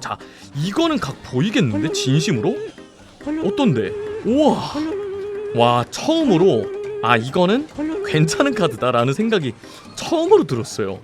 자 이거는 각 보이겠는데 진심으로? 어떤데? 우와 와 처음으로 아 이거는 괜찮은 카드다라는 생각이 처음으로 들었어요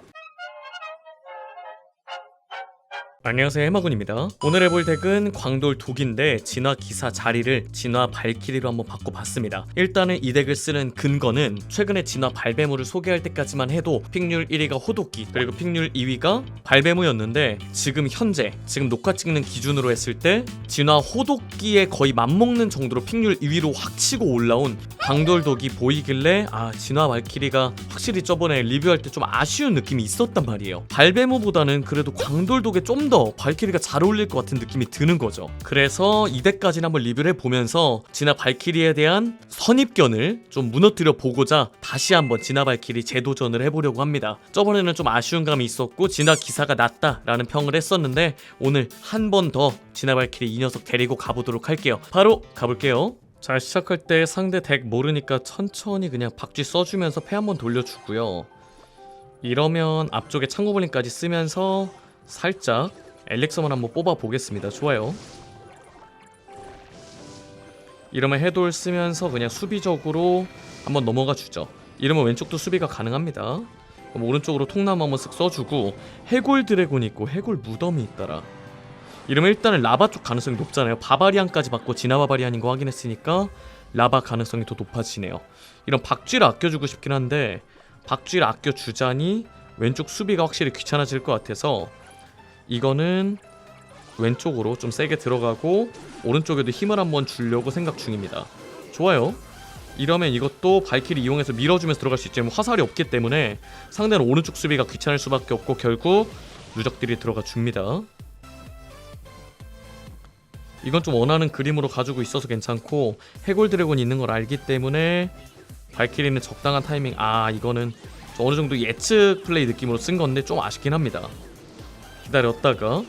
안녕하세요 해마군입니다. 오늘 해볼 덱은 광돌 독인데 진화 기사 자리를 진화 발키리로 한번 바꿔봤습니다. 일단은 이 덱을 쓰는 근거는 최근에 진화 발배무를 소개할 때까지만 해도 픽률 1위가 호도끼 그리고 픽률 2위가 발배무였는데 지금 현재 지금 녹화 찍는 기준으로 했을 때 진화 호도끼에 거의 맞먹는 정도로 픽률 2위로 확 치고 올라온 광돌 독이 보이길래 아 진화 발키리가 확실히 저번에 리뷰할 때 좀 아쉬운 느낌이 있었단 말이에요. 발배무보다는 그래도 광돌 독에 좀더 발키리가 잘 어울릴 것 같은 느낌이 드는 거죠. 그래서 이 덱까지는 한번 리뷰를 해보면서 진화 발키리에 대한 선입견을 좀 무너뜨려 보고자 다시 한번 진화 발키리 재도전을 해보려고 합니다. 저번에는 좀 아쉬운 감이 있었고 진화 기사가 낮다라는 평을 했었는데 오늘 한 번 더 진화 발키리 이 녀석 데리고 가보도록 할게요. 바로 가볼게요. 자 시작할 때 상대 덱 모르니까 천천히 그냥 박쥐 써주면서 패 한번 돌려주고요. 이러면 앞쪽에 창고블링까지 쓰면서 살짝 엘릭서만 한번 뽑아 보겠습니다. 좋아요. 이러면 해돌 쓰면서 그냥 수비적으로 한번 넘어가 주죠. 이러면 왼쪽도 수비가 가능합니다. 오른쪽으로 통나무 한번 쓱 써주고 해골 드래곤 있고 해골 무덤이 있더라. 이러면 일단은 라바 쪽 가능성이 높잖아요. 바바리안까지 받고 진화 바바리안인 거 확인했으니까 라바 가능성이 더 높아지네요. 이런 박쥐를 아껴주고 싶긴 한데 박쥐를 아껴주자니 왼쪽 수비가 확실히 귀찮아질 것 같아서 이거는 왼쪽으로 좀 세게 들어가고 오른쪽에도 힘을 한번 주려고 생각 중입니다. 좋아요. 이러면 이것도 발키리 이용해서 밀어주면서 들어갈 수 있지만 화살이 없기 때문에 상대는 오른쪽 수비가 귀찮을 수밖에 없고 결국 누적들이 들어가 줍니다. 이건 좀 원하는 그림으로 가지고 있어서 괜찮고 해골 드래곤이 있는 걸 알기 때문에 발키리는 적당한 타이밍. 아 이거는 좀 어느 정도 예측 플레이 느낌으로 쓴 건데 좀 아쉽긴 합니다 기다렸다가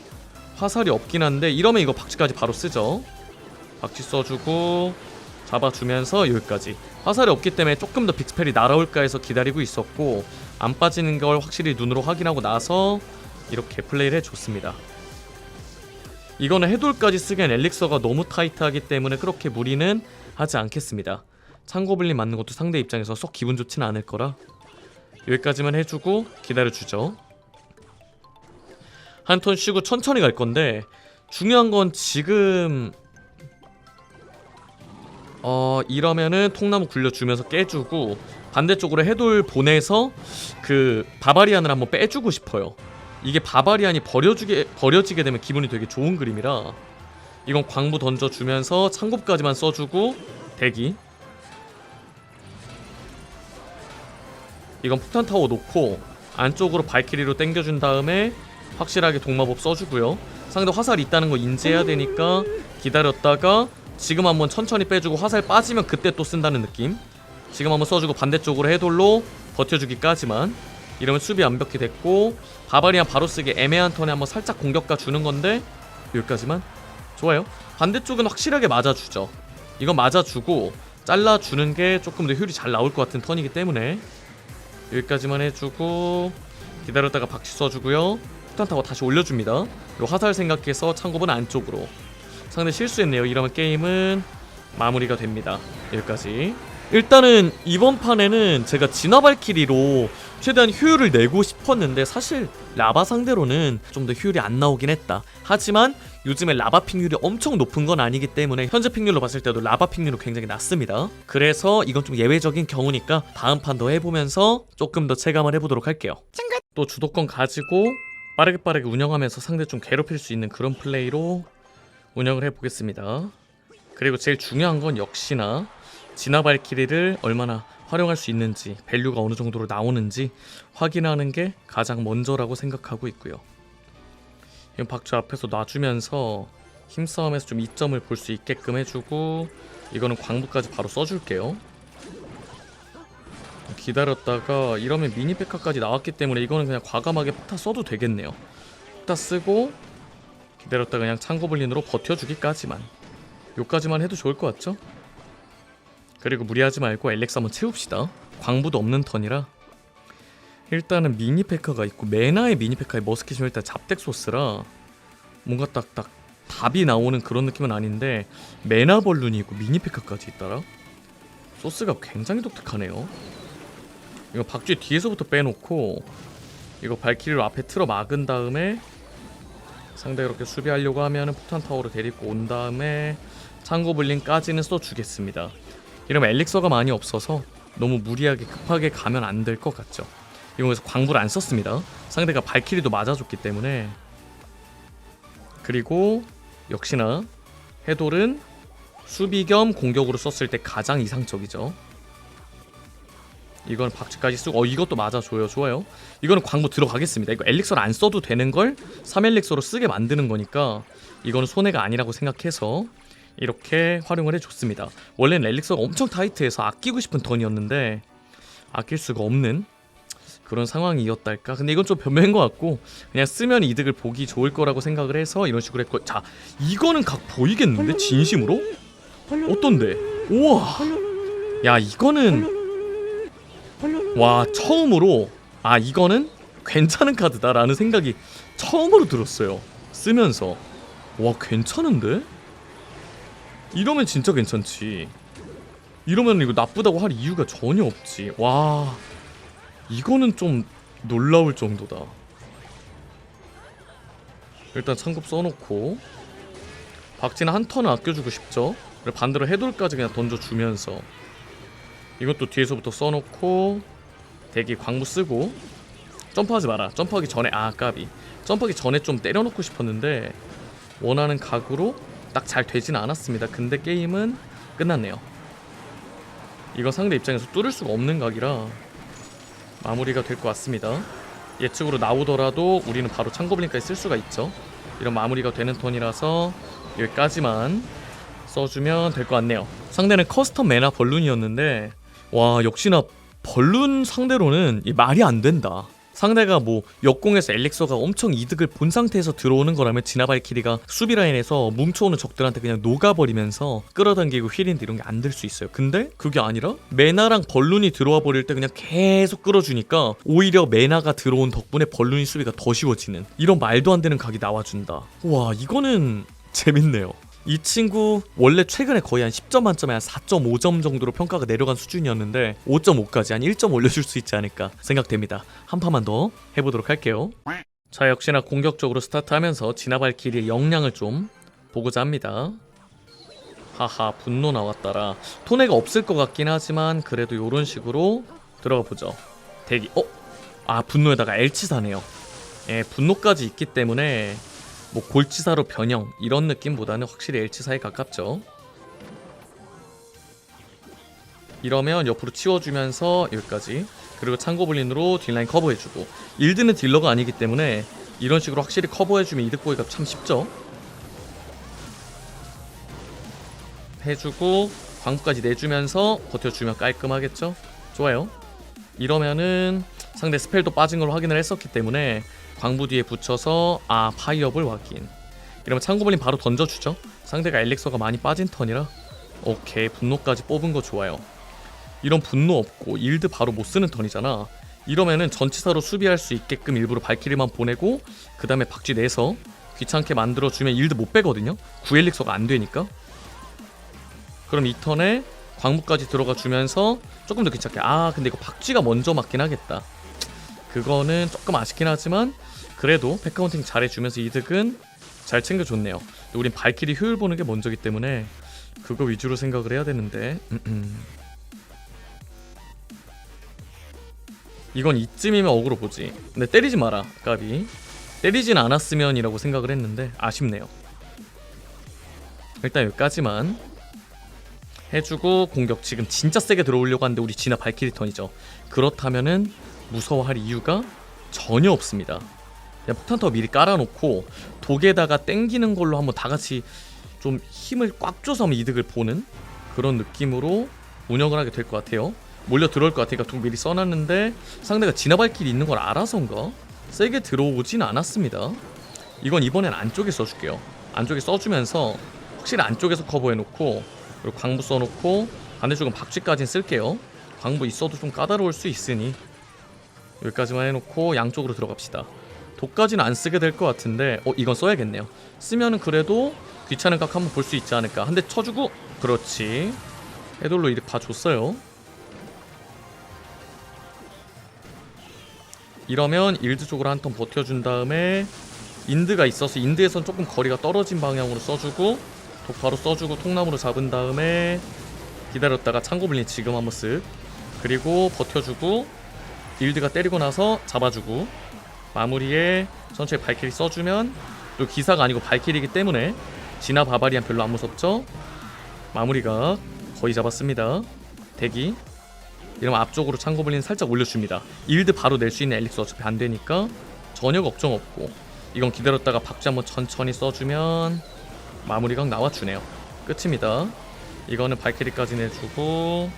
화살이 없긴 한데 이러면 이거 박쥐까지 바로 쓰죠. 박쥐 써주고 잡아주면서 여기까지. 화살이 없기 때문에 조금 더 빅스펠이 날아올까 해서 기다리고 있었고 안 빠지는 걸 확실히 눈으로 확인하고 나서 이렇게 플레이를 해줬습니다. 이거는 해돌까지 쓰기엔 엘릭서가 너무 타이트하기 때문에 그렇게 무리는 하지 않겠습니다. 창고블린 맞는 것도 상대 입장에서 썩 기분 좋지는 않을 거라 여기까지만 해주고 기다려주죠 한 턴 쉬고 천천히 갈 건데 중요한 건 지금 어 이러면은 통나무 굴려주면서 깨주고 반대쪽으로 해돌 보내서 그 바바리안을 한번 빼주고 싶어요. 이게 바바리안이 버려주게 버려지게 되면 기분이 되게 좋은 그림이라 이건 광부 던져주면서 창곱까지만 써주고 대기. 이건 폭탄 타워 놓고 안쪽으로 발키리로 당겨준 다음에 확실하게 동마법 써주고요. 상대 화살 있다는 거 인지해야 되니까 기다렸다가 지금 한번 천천히 빼주고 화살 빠지면 그때 또 쓴다는 느낌. 지금 한번 써주고 반대쪽으로 해돌로 버텨주기까지만 이러면 수비 완벽히 됐고 바바리안 바로 쓰기 애매한 턴에 한번 살짝 공격가 주는 건데 여기까지만 좋아요. 반대쪽은 확실하게 맞아주죠. 이건 맞아주고 잘라주는 게 조금 더 효율이 잘 나올 것 같은 턴이기 때문에 여기까지만 해주고 기다렸다가 박쥐 써주고요 폭탄 타고 다시 올려줍니다. 그리고 화살 생각해서 창고은 안쪽으로. 상대 실수했네요. 이러면 게임은 마무리가 됩니다. 여기까지. 일단은 이번 판에는 제가 진화 발키리로 최대한 효율을 내고 싶었는데 사실 라바 상대로는 좀 더 효율이 안 나오긴 했다. 하지만 요즘에 라바 픽률이 엄청 높은 건 아니기 때문에 현재 픽률로 봤을 때도 라바 픽률은 굉장히 낮습니다. 그래서 이건 좀 예외적인 경우니까 다음 판 더 해보면서 조금 더 체감을 해보도록 할게요. 또 주도권 가지고 빠르게 빠르게 운영하면서 상대 좀 괴롭힐 수 있는 그런 플레이로 운영을 해보겠습니다 그리고 제일 중요한 건 역시나 진화 발키리를 얼마나 활용할 수 있는지 밸류가 어느 정도로 나오는지 확인하는 게 가장 먼저라고 생각하고 있고요. 이건 박쥐 앞에서 놔주면서 힘싸움에서 좀 이점을 볼 수 있게끔 해주고 이거는 광부까지 바로 써줄게요. 기다렸다가 이러면 미니 페카까지 나왔기 때문에 이거는 그냥 과감하게 폭타 써도 되겠네요. 폭타 쓰고 기다렸다 그냥 창고블린으로 버텨주기까지만 요까지만 해도 좋을 것 같죠? 그리고 무리하지 말고 엘렉스 한번 채웁시다 광부도 없는 턴이라 일단은 미니 페카가 있고 메나의 미니 페카의 머스킷이면 일단 잡덱 소스라 뭔가 딱딱 답이 나오는 그런 느낌은 아닌데 메나 벌룬이 있고 미니피크까지 있더라. 소스가 굉장히 독특하네요. 이거 박쥐 뒤에서부터 빼놓고 이거 발키리로 앞에 틀어 막은 다음에 상대가 그렇게 수비하려고 하면은 폭탄 타워로 데리고 온 다음에 창고 블링까지는 써주겠습니다. 이러면 엘릭서가 많이 없어서 너무 무리하게 급하게 가면 안 될 것 같죠. 이거에서 광부를 안 썼습니다. 상대가 발키리도 맞아줬기 때문에 그리고 역시나 해돌은 수비 겸 공격으로 썼을 때 가장 이상적이죠. 이건 박쥐까지 쓰고 어 이것도 맞아줘요 좋아요. 이거는 광고 들어가겠습니다. 이거 엘릭서를 안 써도 되는 걸 3엘릭서로 쓰게 만드는 거니까 이거는 손해가 아니라고 생각해서 이렇게 활용을 해줬습니다. 원래는 엘릭서가 엄청 타이트해서 아끼고 싶은 턴이었는데 아낄 수가 없는 그런 상황이었달까? 근데 이건 좀 변명인 것 같고 그냥 쓰면 이득을 보기 좋을 거라고 생각을 해서 이런 식으로 했고 자 이거는 각 보이겠는데? 진심으로? 어떤데? 우와! 야 이거는 와 처음으로 아 이거는 괜찮은 카드다라는 생각이 처음으로 들었어요. 쓰면서. 와 괜찮은데? 이러면 진짜 괜찮지. 이러면 이거 나쁘다고 할 이유가 전혀 없지. 와 이거는 좀 놀라울 정도다. 일단 창급 써놓고. 박쥐는 한 턴은 아껴주고 싶죠? 반대로 해돌까지 그냥 던져주면서. 이것도 뒤에서부터 써놓고 대기 광부 쓰고 점프하지 마라. 점프하기 전에 아 까비. 점프하기 전에 좀 때려놓고 싶었는데 원하는 각으로 딱 잘 되진 않았습니다. 근데 게임은 끝났네요. 이거 상대 입장에서 뚫을 수가 없는 각이라 마무리가 될 것 같습니다. 예측으로 나오더라도 우리는 바로 창고블링까지 쓸 수가 있죠. 이런 마무리가 되는 턴이라서 여기까지만 써주면 될 것 같네요. 상대는 커스텀 메나 벌룬이었는데 와 역시나 벌룬 상대로는 이 말이 안 된다. 상대가 뭐 역공에서 엘릭서가 엄청 이득을 본 상태에서 들어오는 거라면 지나발키리가 수비 라인에서 뭉쳐오는 적들한테 그냥 녹아버리면서 끌어당기고 힐인드 이런 게 안 될 수 있어요. 근데 그게 아니라 메나랑 벌룬이 들어와 버릴 때 그냥 계속 끌어주니까 오히려 메나가 들어온 덕분에 벌룬이 수비가 더 쉬워지는 이런 말도 안 되는 각이 나와준다. 와 이거는 재밌네요. 이 친구 원래 최근에 거의 한 10점 만점에 한 4.5점 정도로 평가가 내려간 수준이었는데 5.5까지 한 1점 올려줄 수 있지 않을까 생각됩니다. 한 판만 더 해보도록 할게요. 자 역시나 공격적으로 스타트하면서 지나발길이의 역량을 좀 보고자 합니다. 하하 분노 나왔더라. 토네가 없을 것 같긴 하지만 그래도 이런 식으로 들어가 보죠. 대기. 어? 아 분노에다가 엘치사네요. 예 분노까지 있기 때문에 뭐 골치사로 변형 이런 느낌보다는 확실히 엘치사에 가깝죠. 이러면 옆으로 치워주면서 여기까지 그리고 창고블린으로 딜라인 커버해주고 일드는 딜러가 아니기 때문에 이런 식으로 확실히 커버해주면 이득 보기가 참 쉽죠. 해주고 광부까지 내주면서 버텨주면 깔끔하겠죠. 좋아요. 이러면은 상대 스펠도 빠진 걸 확인을 했었기 때문에 광부 뒤에 붙여서 아 파이어볼 확인. 이러면 창고블린 바로 던져주죠. 상대가 엘릭서가 많이 빠진 턴이라. 오케이 분노까지 뽑은 거 좋아요. 이런 분노 없고 일드 바로 못 쓰는 턴이잖아. 이러면은 전치사로 수비할 수 있게끔 일부러 발키리만 보내고 그 다음에 박쥐 내서 귀찮게 만들어주면 일드 못 빼거든요. 9엘릭서가 안 되니까. 그럼 이 턴에 광부까지 들어가 주면서 조금 더 귀찮게 아 근데 이거 박쥐가 먼저 맞긴 하겠다 그거는 조금 아쉽긴 하지만 그래도 백카운팅 잘해주면서 이득은 잘 챙겨줬네요. 우린 발키리 효율 보는 게 먼저기 때문에 그거 위주로 생각을 해야 되는데. 이건 이쯤이면 어그로 보지. 근데 때리지 마라 까비. 때리진 않았으면이라고 생각을 했는데 아쉽네요. 일단 여기까지만 해주고 공격 지금 진짜 세게 들어오려고 하는데 우리 진화 발키리 턴이죠. 그렇다면은 무서워할 이유가 전혀 없습니다. 그냥 폭탄터 미리 깔아놓고 독에다가 땡기는 걸로 한번 다 같이 좀 힘을 꽉 줘서 한번 이득을 보는 그런 느낌으로 운영을 하게 될 것 같아요. 몰려 들어올 것 같으니까 독 미리 써놨는데 상대가 지나갈 길이 있는 걸 알아서인가 세게 들어오진 않았습니다. 이건 이번엔 안쪽에 써줄게요. 안쪽에 써주면서 확실히 안쪽에서 커버해놓고 그리고 광부 써놓고 반대쪽은 박쥐까지는 쓸게요. 광부 있어도 좀 까다로울 수 있으니 여기까지만 해놓고 양쪽으로 들어갑시다. 독까지는 안 쓰게 될 것 같은데 어 이건 써야겠네요. 쓰면은 그래도 귀찮은 각 한번 볼 수 있지 않을까. 한 대 쳐주고 그렇지. 해돌로 이득 봐줬어요. 이러면 일드 쪽으로 한 턴 버텨준 다음에 인드가 있어서 인드에선 조금 거리가 떨어진 방향으로 써주고 독 바로 써주고 통나무로 잡은 다음에 기다렸다가 창고블린 지금 한번 쓱. 그리고 버텨주고 일드가 때리고 나서 잡아주고 마무리에 전체 발키리 써주면 또 기사가 아니고 발키리이기 때문에 진화 바바리안 별로 안 무섭죠? 마무리가 거의 잡았습니다. 대기. 이러면 앞쪽으로 창고블린 살짝 올려줍니다. 일드 바로 낼 수 있는 엘릭스 어차피 안 되니까 전혀 걱정 없고 이건 기다렸다가 박쥐 한번 천천히 써주면 마무리각 나와주네요. 끝입니다. 이거는 발키리까지 내주고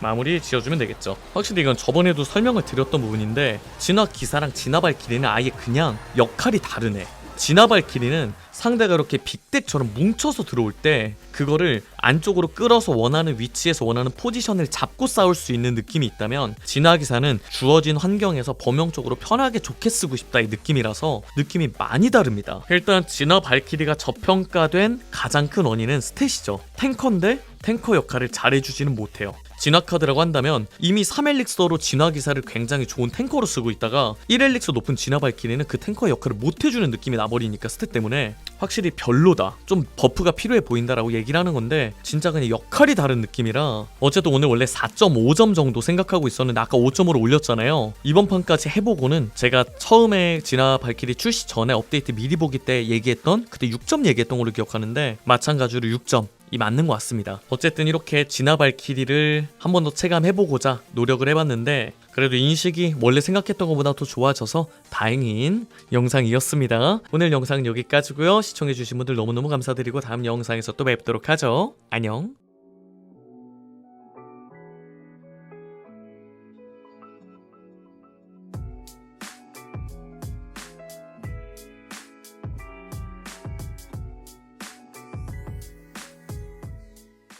마무리 지어주면 되겠죠 확실히 이건 저번에도 설명을 드렸던 부분인데 진화 기사랑 진화 발키리는 아예 그냥 역할이 다르네 진화 발키리는 상대가 이렇게 빅덱처럼 뭉쳐서 들어올 때 그거를 안쪽으로 끌어서 원하는 위치에서 원하는 포지션을 잡고 싸울 수 있는 느낌이 있다면 진화 기사는 주어진 환경에서 범용적으로 편하게 좋게 쓰고 싶다의 느낌이라서 느낌이 많이 다릅니다. 일단 진화 발키리가 저평가된 가장 큰 원인은 스탯이죠. 탱커인데 탱커 역할을 잘해주지는 못해요. 진화 카드라고 한다면 이미 3엘릭서로 진화 기사를 굉장히 좋은 탱커로 쓰고 있다가 1엘릭서 높은 진화 발키리는 그 탱커 역할을 못 해주는 느낌이 나버리니까 스탯 때문에 확실히 별로다. 좀 버프가 필요해 보인다라고 얘기를 하는 건데 진짜 그냥 역할이 다른 느낌이라 어쨌든 오늘 원래 4.5점 정도 생각하고 있었는데 아까 5점으로 올렸잖아요. 이번 판까지 해보고는 제가 처음에 진화 발키리 출시 전에 업데이트 미리 보기 때 얘기했던 그때 6점 얘기했던 걸로 기억하는데 마찬가지로 6점 이 맞는 것 같습니다. 어쨌든 이렇게 진화 발 키리를 한 번 더 체감해보고자 노력을 해봤는데 그래도 인식이 원래 생각했던 것보다 더 좋아져서 다행인 영상이었습니다. 오늘 영상은 여기까지고요. 시청해주신 분들 너무너무 감사드리고 다음 영상에서 또 뵙도록 하죠. 안녕.